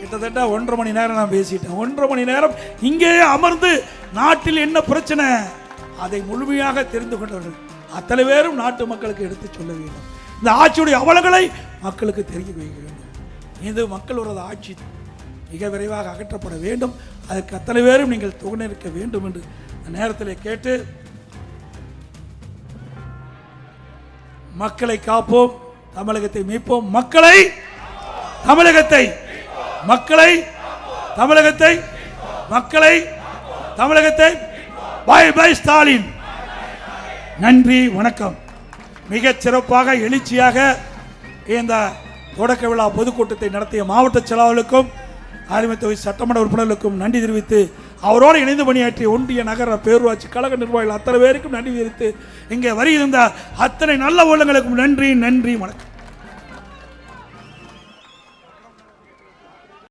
கிட்டத்தட்ட ஒன்றரை மணி நேரம் நான் பேசிட்டேன். ஒன்றரை மணி நேரம் இங்கேயே அமர்ந்து நாட்டில் என்ன பிரச்சனை? அதை முழுமையாக தெரிந்து கொண்டவர்கள். அத்தனை பேரும் நாட்டு மக்களுக்கு எடுத்து சொல்ல வேண்டும். இந்த ஆட்சியுடைய அவலங்களை மக்களுக்கு தெரிய வைக்க வேண்டும். இது மக்களோட ஆட்சி மிக விரைவாக அகற்றப்பட வேண்டும். அதற்கு அத்தனை பேரும் நீங்கள் துணைநிற்க வேண்டும் என்று நேரத்தில் கேட்டு மக்களை காப்போம் தமிழகத்தை மீட்போம். மக்களை தமிழகத்தை மக்களை தமிழகத்தை மக்களை தமிழகத்தை பாய் பாய் ஸ்டாலின். நன்றி வணக்கம். மிகச் சிறப்பாக எழுச்சியாக இந்த தொடக்க விழா பொதுக்கூட்டத்தை நடத்திய மாவட்ட செயலாளர்களுக்கும் ஆரிமத்தொகை சட்டமன்ற உறுப்பினர்களுக்கும் நன்றி தெரிவித்து அவரோடு இணைந்து பணியாற்றிய ஒன்றிய நகர பேரூராட்சி கழக நிர்வாகிகள் அத்தனை பேருக்கும் நன்றி தெரிவித்து இங்கே வருகின்ற அத்தனை நல்ல உள்ளங்களுக்கும் நன்றி நன்றி வணக்கம்.